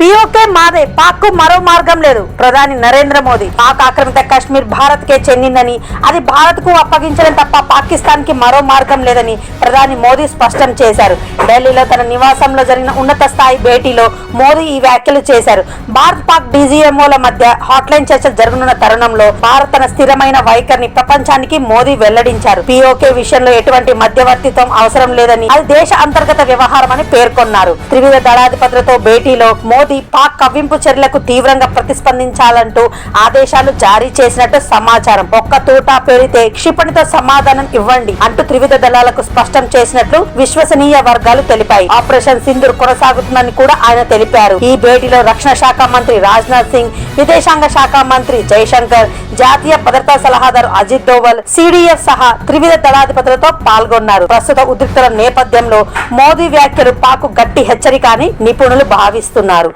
PoK మాదే పాక్కు మరో మార్గం లేదు. ప్రధాని నరేంద్ర మోదీ పాక్ ఆక్రమిత కాశ్మీర్ భారత్ కే చెందిందని అది భారత్కు అప్పగించడం తప్ప పాకిస్తాన్కి మరో మార్గం లేదని ప్రధాని మోదీ స్పష్టం చేశారు. ఢిల్లీలో తన నివాసంలో జరిగిన ఉన్నత స్థాయి భేటీలో మోదీ ఈ వ్యాఖ్యలు చేశారు. భారత్ పాక్ డీజీఎంఓల మధ్య హాట్లైన్ చర్చలు జరగనున్న తరుణంలో భారత్ తన స్థిరమైన వైఖరిని ప్రపంచానికి మోదీ వెల్లడించారు. పీఓకే విషయంలో ఎటువంటి మధ్యవర్తిత్వం అవసరం లేదని అది దేశ అంతర్గత వ్యవహారం అని పేర్కొన్నారు. త్రివిధ దళాధిపతులతో భేటీలో మోదీ పాక్ కవ్వింపు చర్యలకు తీవ్రంగా ప్రతిస్పందించాలంటూ ఆదేశాలు జారీ చేసినట్టు సమాచారం. ఒక్క తూటా పేరితే క్షిపణితో సమాధానం ఇవ్వండి అంటూ త్రివిధ దళాలకు స్పష్టం చేసినట్లు విశ్వసనీయ వర్గాలు తెలిపాయి. ఆపరేషన్ సింధూర్ కొనసాగుతుందని కూడా ఆయన తెలిపారు. ఈ భేటీలో రక్షణ శాఖ మంత్రి రాజ్నాథ్ సింగ్ విదేశాంగ శాఖ మంత్రి జైశంకర్ జాతీయ భద్రతా సలహాదారు అజిత్ దోవల్ సిడిఎఫ్ సహా త్రివిధ దళాధిపతులతో పాల్గొన్నారు. ప్రస్తుత ఉద్రిక్తల నేపథ్యంలో మోదీ వ్యాఖ్యలు పాకు గట్టి హెచ్చరిక అని నిపుణులు భావిస్తున్నారు.